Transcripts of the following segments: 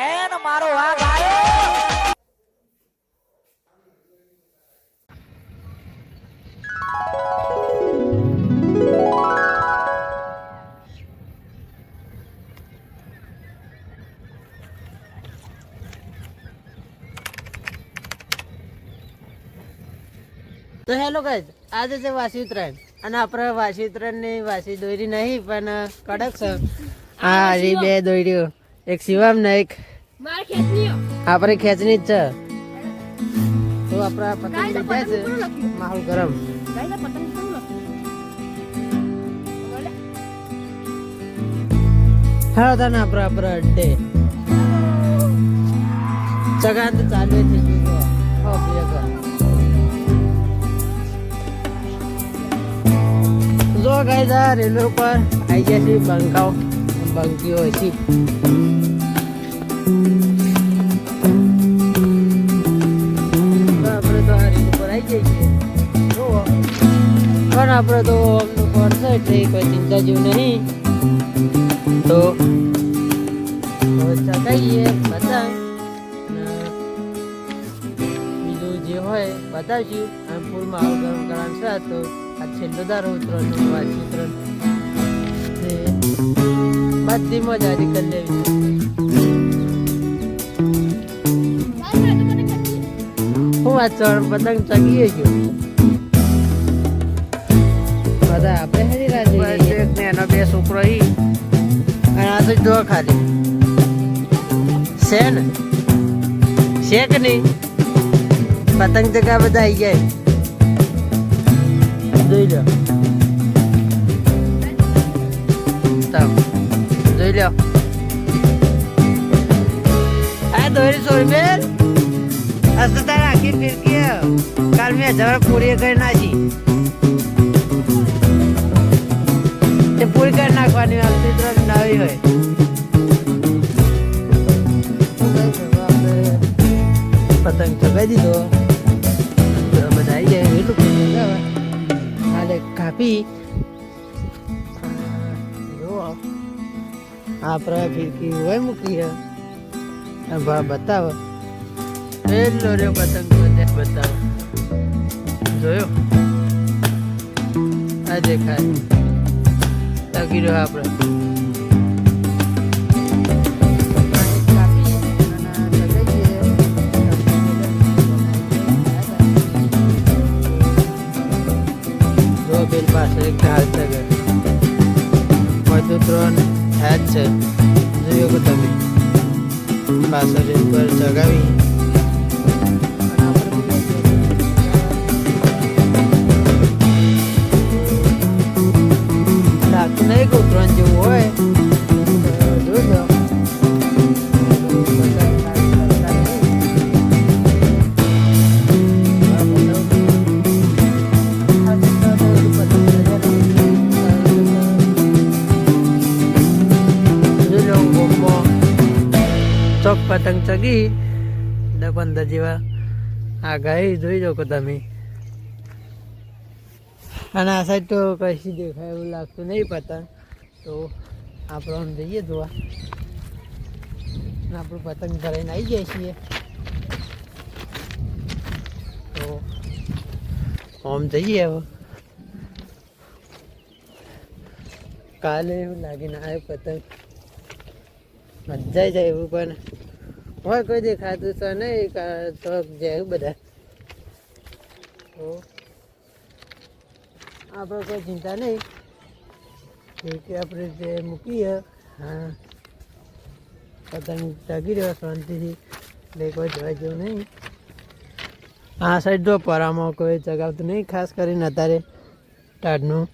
N મારો આ ગાયો તો હેલો ગાઈઝ આજે છે વાસી ઉત્તરાયણ. અને આપણે વાસી ઉત્તરાયણની વાસી દોરી નહીં, પણ કડક છે. હા એ બે દોરીઓ. એક શિવમ ને એક આપણે ખેંચની જ છે. તો આપણા પતંગ લીધા છે. માહોલ ગરમ. હેલો તને આપણે આપણે અડ્ડે. ચગા તો ચાલુ થઈ ગયું જો ગાઈઝ આ રેલવે ઉપર આઈ ગયા છે બંકાઓ. બંકીઓ છે. આપણે તો અમનું છે, એટલે કોઈ ચિંતા જેવું નહીં. તો ચકાઈએ પતંગ બીજું જે હોય બતાવશું. અને ફૂલમાં આવું ગરમ કરવાનું છે, તો આ છેલ્લો દારો ઉતરવાનું વાંચી ઉતરણ બધી મજા જ કરી લેવી. હું વાત પતંગ ચગીએ ગયો બધા આપણે રાજી એક ને એનો બે છોકરો ઈ. અને આ તો જો ખાલી. છે ને છે કે નહીં? પતંગ જગા બધા આવી જાય. જોઈ લો. જોઈ લો. આ દોરી સોરી બે આજ તો તારે આખી ફિરકી કાલ મેં જરા પૂરી કરી નાખી ચગાવી દીધો બધા આવી જાય એટલું હાલે કાપી. આપણે ફિરકી હોય મૂકી હે ભા બતાવો. એટલો રહ્યો પતંગ બધે બતાવો. જોયો? આ દેખાય. તકી રહ્યો આપણે જો બેન પાસે એક છે કે વધુ ત્રણ હેડ છે જોયો કે તમે પાછળ પર ચગાવી નહીં કોઈ ત્રણ જેવું હોય ચગી. દસ પંદર જેવા. આ ગાય જોઈ શકો તમે. અને આ સાઈડ તો કશી દેખાય એવું લાગતું નહીં પતંગ. તો આપણે જઈએ જોવા. આપણું પતંગ ભરાઈને આવી જાય છીએ. તો આમ જઈએ હવે. કાલે એવું લાગીને આવ્યો પતંગ મજા જાય એવું પણ હોય કોઈ દેખાતું તો નહીં તો જાય બધા. તો આપણે કોઈ ચિંતા નહીં. કે આપણે જે મૂકીએ, હા. પતંગ જાગી રહ્યો શાંતિથી, એટલે કોઈ જવા જેવું નહીં. આ સાઈડ જો પરામાં કોઈ ચગાવતું નહીં, ખાસ કરીને અત્યારે ટાઢનું.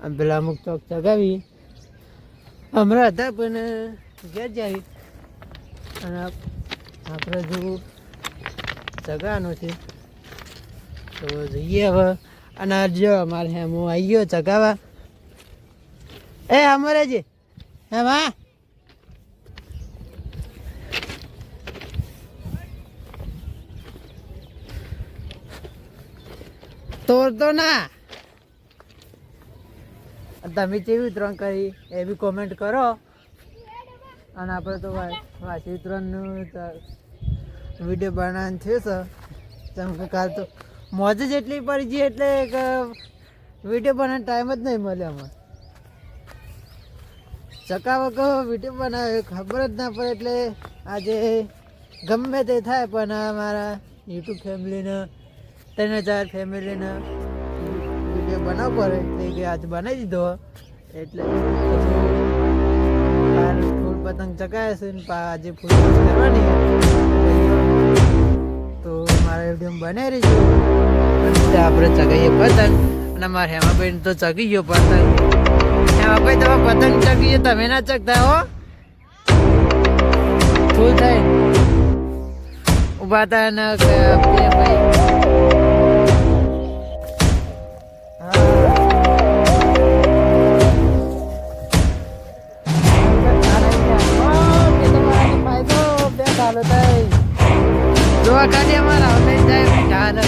આમ પેલા અમુક ચોક ચગાવી. હમણાં હતા, પણ ઘેર જાય અને આપણે જો ચગાવવાનું છે, તો જઈએ હવે. અને જો અમારે હેમ હું આવી ગયો ચગાવા. એ, અમારે જે. હે માં તોડતો ના. તમે કેવી ઉતરણ કરી એ બી કોમેન્ટ કરો. અને આપણે તો વાસી ત્રણનું વીડિયો બનાવવાનું થયું છે તેમ કે કાલ તો મોજ જ એટલી પડી ગઈ એટલે વીડિયો બનાવવાનો ટાઈમ જ નહીં મળે અમારે. ચકાવકો વીડિયો બનાવ્યો, ખબર જ ના પડે એટલે આજે ગમે તે થાય, પણ અમારા યુટ્યુબ ફેમિલીને, ત્રણ હજાર ફેમિલીને વીડિયો બનાવવો પડે. એટલે કે આજે બનાવી દીધો. એટલે પતંગ ચકાવે છે ને આજે ફૂલ કરવાની તો મારા વીડિયો બનાવી રહીશું અને આપણે ચગાવીએ પતંગ. અને મારા હેમાબેન તો ચગી ગયો પતંગ. હેમાભાઈ, તમે પતંગ ચગી ગયો, તમે ના ચગતા હો. ફૂલ થાય. ઊભા હતા ને ભાઈ. જોવા ખાલી અમારા ઓનલાઈન જાય ઢાલ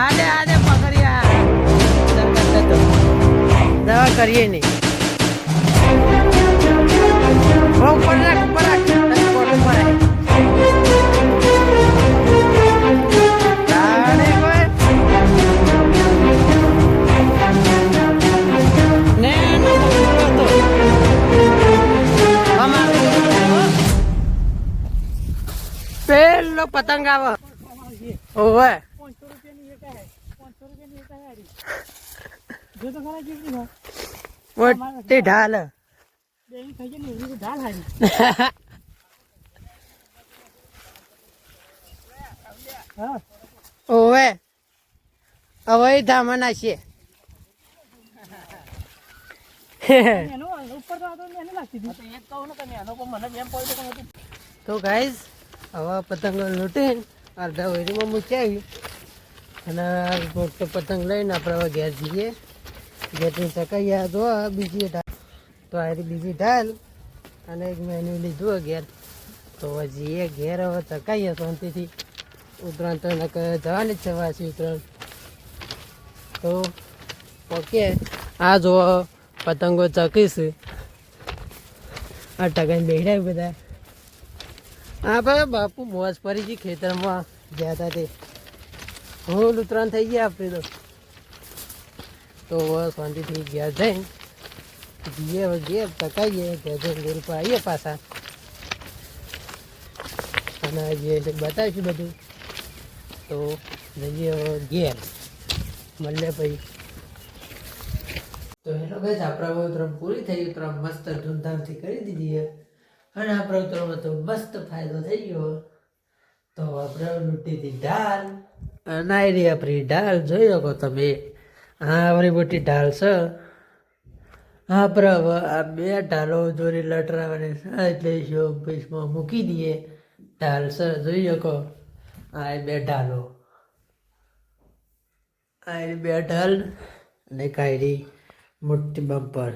આને આને પકડ્યા દવા કરીએ નહીં. પેલો પતંગ આવે. ઓવે. મોટી ઢાલ. ઓવે. હવે ધામા નાખીએ તો ગાઈઝ હવે પતંગો લૂંટીને અડધા વેરીમાં મૂકી આવી. અને મોટો પતંગ લઈને આપણે હવે ઘેર જઈએ. ઘેરથી ચકાઈ તો બીજી તો આ બીજી ઢાલ. અને એક મેન્યુ લીધું ઘેર. તો હવે જઈએ ઘેર, હવે ચકાઈએ શાંતિથી. ઉત્તરાયણ તો નકર જવાની જ છે, વાસી ઉત્તરાયણ. તો ઓકે. આ જો પતંગો ચકીશ. આ ટકાઈને બેહ્યા બધા. હા બાપુ, મોજ ગઈ ખેતરમાં ગયા હતા તે. હોલ ઉતરાણ થઈ ગયા આપણે તો. તો શાંતિથી ગયા જઈ જઈએ, હવે ઘેર જઈને ઘેર ઉપર આવીએ પાછા. અને જે બતાવીશું બધું. તો જઈએ હવે ઘેર, મળીએ પછી. તો હેલો ગાઈસ, આપણા ઉત્તરાયણ પૂરી થઈ ઉત્તરાયણ મસ્ત ધૂમધામથી કરી દીધી અને આ ઉત્તરાયણમાં તો મસ્ત ફાયદો થઈ ગયો. તો આપણે લૂંટી હતી ઢાલ આ આપણી ઢાલ જોઈ શકો તમે. હા આપણી મોટી ઢાલ છે. હા પ્રભ આ બે ઢાલો જોડી લટરાવાની એટલે શો પીસમાં મૂકી દઈએ. ઢાલ સર જોઈ શકો. આ બે ઢાલો આ બે ઢાલ અને કાયરી મોટી બમ્પર.